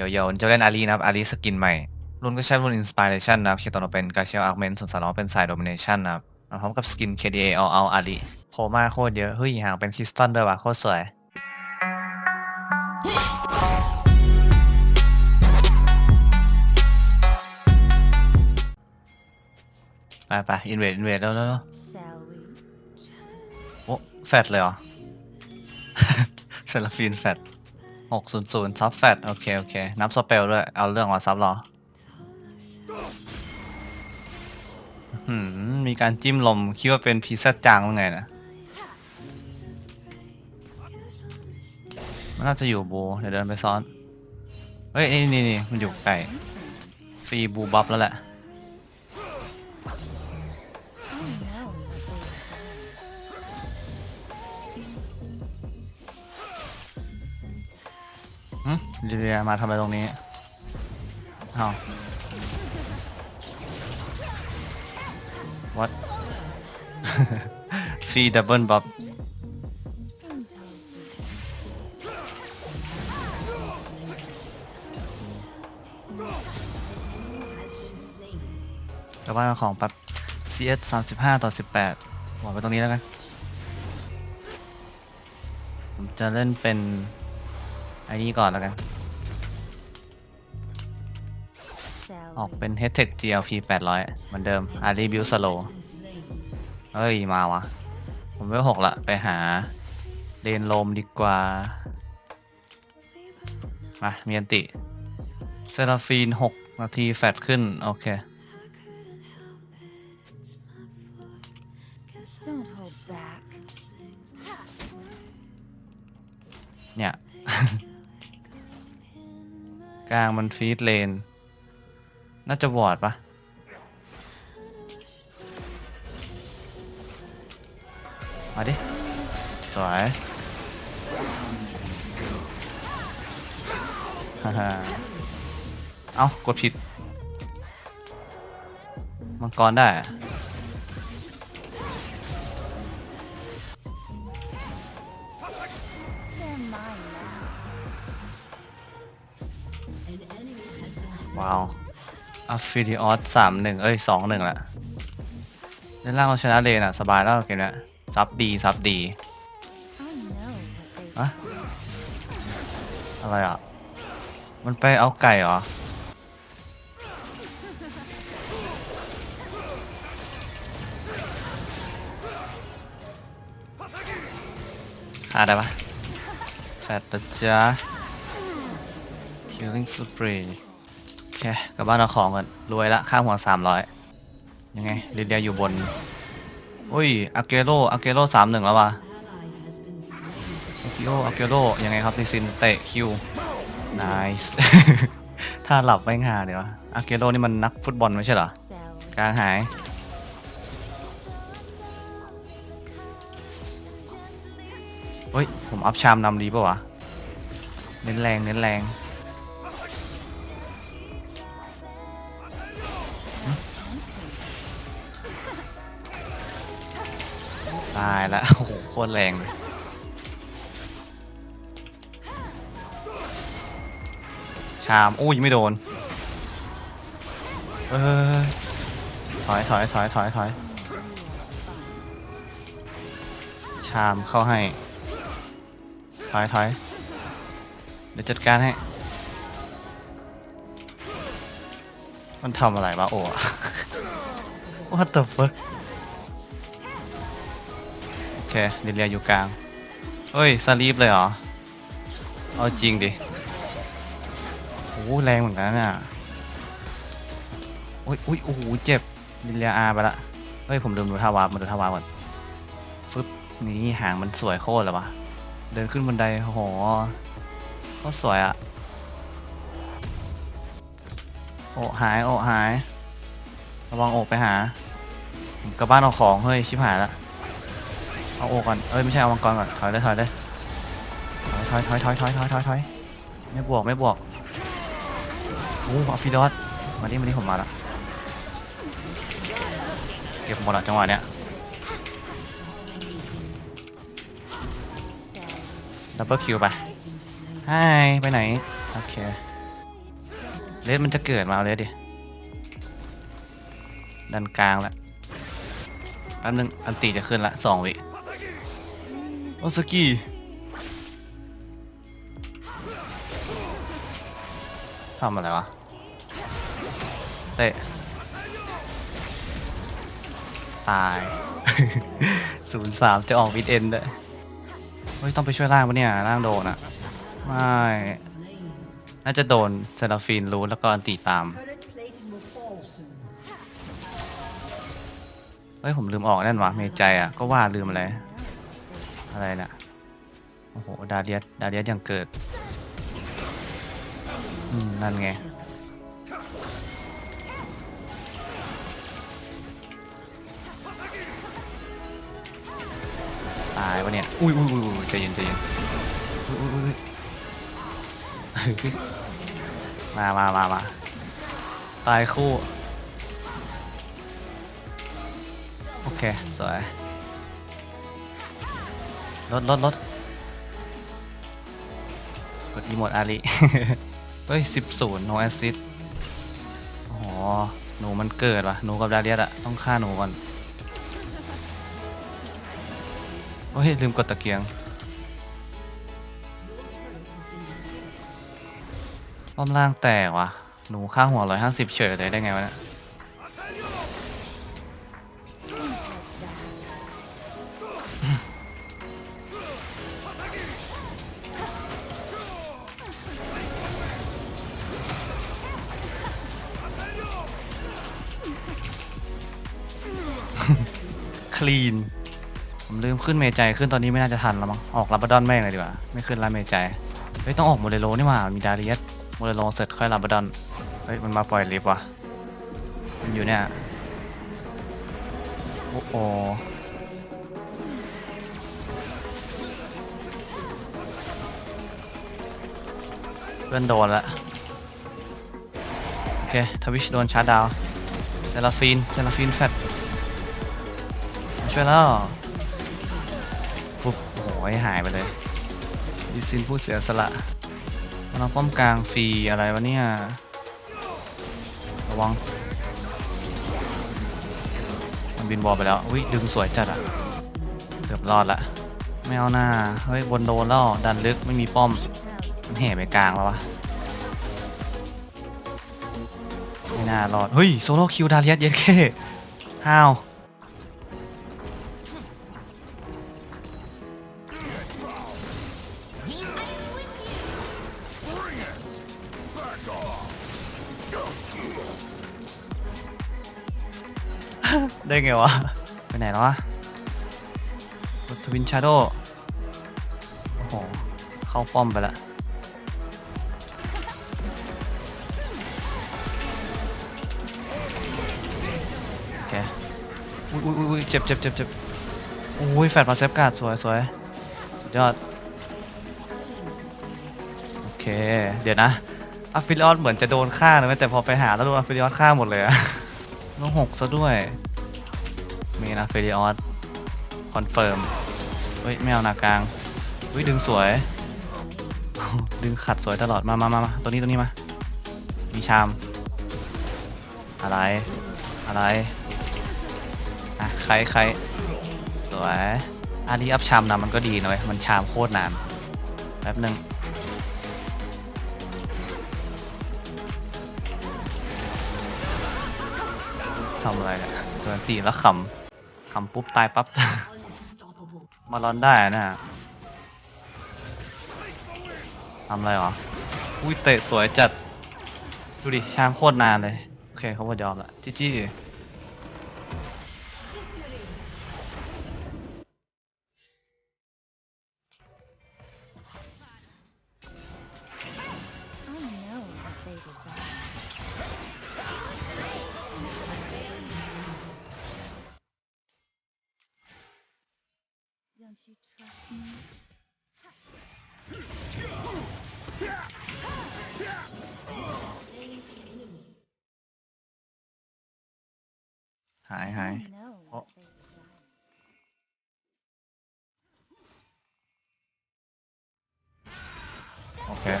ดี๋ยวเดี๋ยวจะเล่นอารีนะครับอารีสกินใหม่รุ่นก็ใช้รุ่นอินสปิเรชันนะครับเคียร์ตอนเป็นกาเชียลอาร์เมนส่วนสารองเป็นสายโดมิเนชันนะครับมาพร้อมกับสกิน KDA เอาเอาอารีโคมาโคตรเยอะเฮ้ยห่างเป็นคริสตัลด้วยว่ะโคตรสวยไปไปอินเวดอินเวดแล้วแล้ว Shall we? โอ้แฟดเลยเหรอเซลฟีนแฟด หกศูนย์ศูนย์ซับแฟดโอเค โอเค นับสเปลด้วย เอาเรื่องว่าซับหรอมีการจิ้มลม คิดว่าเป็นพีซัจางว่าไงนะมันน่าจะอยู่บูเดี๋ยวเดินไปซ้อน เฮ้ย นี่นี่นี่มันอยู่ไก่ฟรีบูบัฟแล้วแหละ หึลิเลียมาทำอะไรตรงนี้เอาว what ฟรีดับเบิลบัฟ Spring told you. กลับบ้านเอาของแป๊บ CS 35 ต่อ 18บอกไปตรงนี้แล้วกัน ผมจะเล่นเป็น อ้นี้ก่อนแล้วกัน Shall ออก we? เป็น h e t e c GLP 800 เหมือนเดิม a r i Build Slow เอ้ย มาวะ ผมเวลหกละ ไปหาเดนโลมดีกว่า มามีอันติ เซราฟีน 6 นาที แฟดขึ้น โอเค กลางมันฟีดเลน น่าจะวอร์ดปะมาดิ สวยฮ่าฮ่าเอากดผิด มังกรได้ อัฟฟิลิออสสามหนึ่งเอ้ยสองหนึ่งละเล่นล่างเราชนะเลนอะสบายแล้วเกมเนี้ยซับดีซับดี I know what they อะอะไรอะ มันไปเอาไก่เหรอ หาได้ปะแฟตนะจ๊ะ Killing Spree คกลับบ้านเอาของกันรวยละค่าหัว300ยังไงลิเดียอยู่บน อุ้ยอาเกโรอาเกโรสามหนึ่งแล้ววะอาเกโรอาเกโรยังไงครับนิซินเตะคิว nice ถ้าหลับไม่งาเดี๋ยวอาเกโรนี่มันนักฟุตบอลไม่ใช่เหรอกลางหายเฮ้ย ผมอัพชามนำดีป่าวะ เน้นแรง เน้นแรง ตายแล้วโอ้โหโคตรแรงเลยชามอู้ยังไม่โดนเฮ้ยถอยถอยถอยถอยถอยชามเข้าให้ ถอยถอยเดี๋ยวจัดการให้ มันทำอะไรวะโอ้ What the fuck เคเดีเลียอยู่กลางเฮ้ยสลีปเลยเหรอ เอาจริงดิโอ้โหแรงเหมือนกันนะเนี่ยอุ้ยอุ้ยโอ้โหเจ็บดิเลียอาไปละเฮ้ยผมลืมดูท่าวาร์ปมาดูท่าวาร์ปก่อนฟึบนี่หางมันสวยโคตรเลยวะเดินขึ้นบันไดโอ้โหก็สวยอะโอะหายโอะหายระวังโอะไปหา ผมกลับบ้านเอาของเฮ้ยชิบหายละ เอาโอก่อน เอ้ยไม่ใช่เอามังกรก่อน ถอยเลยถอยเลยถอยถอยถอยถอยถอยถอยถอยไม่บวกไม่บวกโอ้ออฟฟิดอสมาดิมาดิผมมาละเก็บหมดละจังหวะเนี้ยดับเบิลคิวไปไฮไปไหน โอเค เลสมันจะเกิดมาเลสดิดันกลางละแป๊บนึงอันตีจะขึ้นละสองวิ โอสกี้ทำอะไรวะ เตะ ตายศูนย์สามจะออกวิดเอ็นด้วยเฮ้ย ต้องไปช่วยล่างปะเนี่ยล่างโดนอะไม่ น่าจะโดนเซราฟีนรู้แล้วก็อันตีตาม เฮ้ย ผมลืมออกแน่นวะเมใจอะก็ว่าลืมอะไร อะไรนะโอ้โห ดาเลียสดาเลียสยังเกิด อืม นั่นไง ตายวะเนี่ยอุ้ยอุ้ยอุ้ยอุ้ยใจเย็นใจเย็นอุ้ยอุ้ยอุ้ยมามามามาตายคู่ โอเค สวย ลดลดลดกดอีโมดอาริเฮ้ยสิบศูนย์โนแอซิดอ๋อหนูมันเกิดวะหนูกับดาเลียสอะต้องฆ่าหนูก่อน โอ้ย ลืมกดตะเกียงป้อมล่างแตกวะหนูข้างหัวร้อยห้าสิบเฉยเลยได้ไงวะเนี่ย คลีน ผมลืมขึ้นเมใจขึ้นตอนนี้ไม่น่าจะทันแล้วมั้ง ออกลาบาดอนแม่งเลยดีกว่า ไม่ขึ้นลาเมใจเฮ้ยต้องออกโมเดโลนี่หว่ามีดาเรียสโมเดโลเสร็จค่อยลาบาดอน เฮ้ยมันมาปล่อยลิฟว่ะ มันอยู่เนี่ย โอ้โหเพื่อนโดนละโอเคทวิชโดนชาร์ดาวเซราฟีนเซราฟีนแฟต ช่วยแล้วปุ๊บโอ้โหหายไปเลยดิซินผู้เสียสละมันเอาป้อมกลางฟรีอะไรวะเนี่ย ระวัง มันบินบอลไปแล้ว อุ้ยดึงสวยจัดอะเกือบรอดละ ไม่เอาหน้า เฮ้ย บนโดนแล้ว ดันลึกไม่มีป้อม มันแห่ไปกลางแล้ววะ ไม่น่ารอด เฮ้ย โซโล่คิวดาเลียสเย็นเคห้าว ได้ไงวะ ไปไหนแล้ววะทวินชาร์โดโอ้โห เข้าป้อมไปละโอเคอุ้ยอุ้ยอุ้ยเจ็บเจ็บเจ็บเจ็บโอ้ยแฟดมาเซฟการ์ดสวยสวยสุดยอด โอเค เดี๋ยวนะอัฟฟิลิออนเหมือนจะโดนฆ่านะเว้ยแต่พอไปหาแล้วโดนอัฟฟิลิออนฆ่าหมดเลยอะต้องหกซะด้วย มีนะเฟริออสคอนเฟิร์มเฮ้ยไม่เอาหนากลางเฮ้ยดึงสวย ดึงขัดสวยตลอดมามามามาตัวนี้ตัวนี้มา มีชาม อะไร อะไรอะใครใครสวยอารีอัพชามนำมันก็ดีนะเว้ยมันชามโคตรนาน แป๊บหนึ่งทำอะไรเนี่ยโดนตีแล้วขำ ขำปุ๊บตายปั๊บ มารอนได้อะนะทำอะไรหรอ อุ้ยเตะสวยจัด ดูดิชามโคตรนานเลย โอเคเขาบอยอมละ จีจี้ Don't you trust me? Hi, hi. Oh. Okay.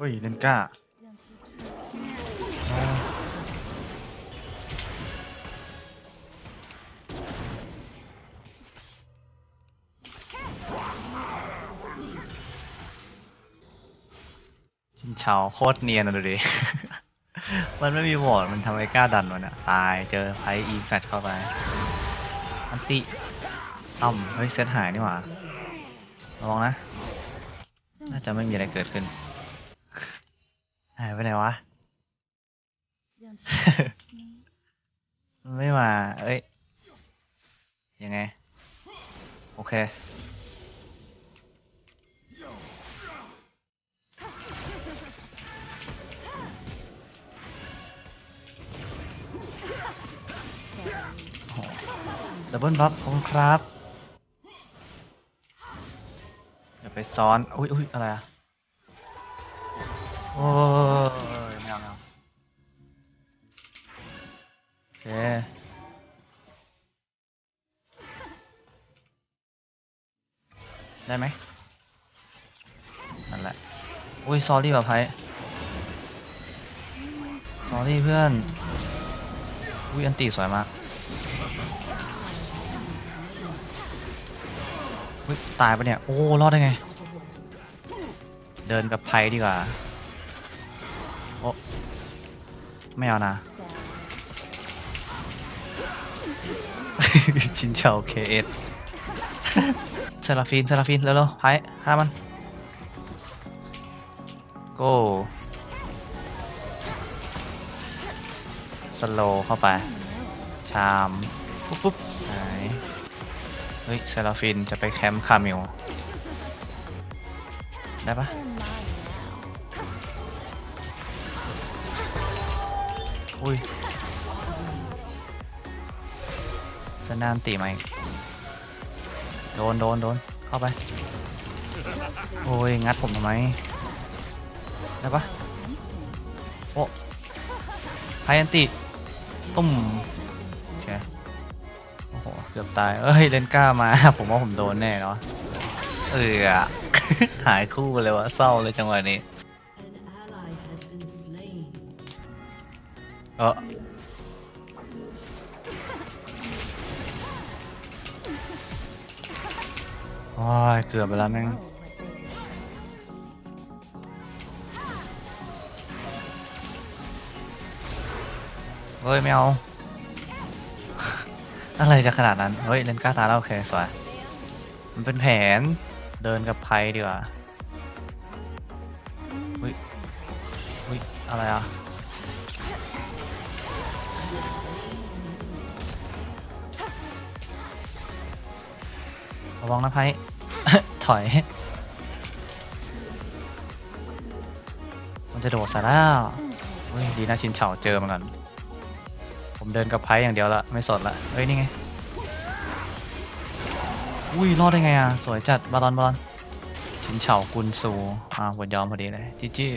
Ui. ชาวโคตรเนียนนะดูดิ มันไม่มีวอร์ดมันทำไมกล้าดันมันอะตายเจอไพ่อีแฟตเข้าไป อันติต่มเฮ้ยเซตหายนี่หว่าลองนะ น่าจะไม่มีอะไรเกิดขึ้น หายไปไหนวะ ไม่มา เอ้ย ยังไง โอเค ดับเบิลบัฟขอบคุณครับอย่าไปซ้อนอุ้ยอุ้ยอะไรอะโอ้ยไม่เอาไม่เอาโอเคได้ไหมนั่นแหละอุ้ยซอรี่ว่ะไพ่ซอรี่เพื่อนอุ้ยอันตีสวยมาก อุ้ยตายปะเนี่ย โอ้ รอดได้ไง เดินกับไพดีกว่า โอ้ไม่เอานะ ชินเชาเคเอสเซราฟินเซราฟินเร็วๆไพฆ่ามัน โก้สโลเข้าไป ชาม ปุ๊บปุ๊บหาย เฮ้ยเซราฟินจะไปแคมป์คาเมลได้ปะอุ้ยจะนานตีไหมโดนโดนโดนเข้าไป โอ้ย งัดผมทำไม ได้ปะโอ้ไฮอันติตุ้ม กือบตาย เอ้ยเลนก้ามา ผมว่าผมโดนแน่เนาะเออ หายคู่เลยวะเศร้าเลยจังหวะนี้ เออโอ้ยเกือบไปแล้วแม่งเฮ้ยไม่เอา อะไรจะขนาดนั้น เฮ้ย เลนก้าตาแล้วโอเค สวย มันเป็นแผน เดินกับไพ่ดีกว่าอุ้ยอุ้ย อะไรอะ ระวังนะไพ่ถอย มันจะโดดซะแล้วดีนะชินเฉาเจอมันก่อน ผมเดินกับไพ่อย่างเดียวละไม่สดละเฮ้ยนี่ไงอุ้ยรอดได้ไงอะสวยจัดบอลอนบอลอนชินเฉากุนซูอ่าบทยอมพอดีเลยจีจี้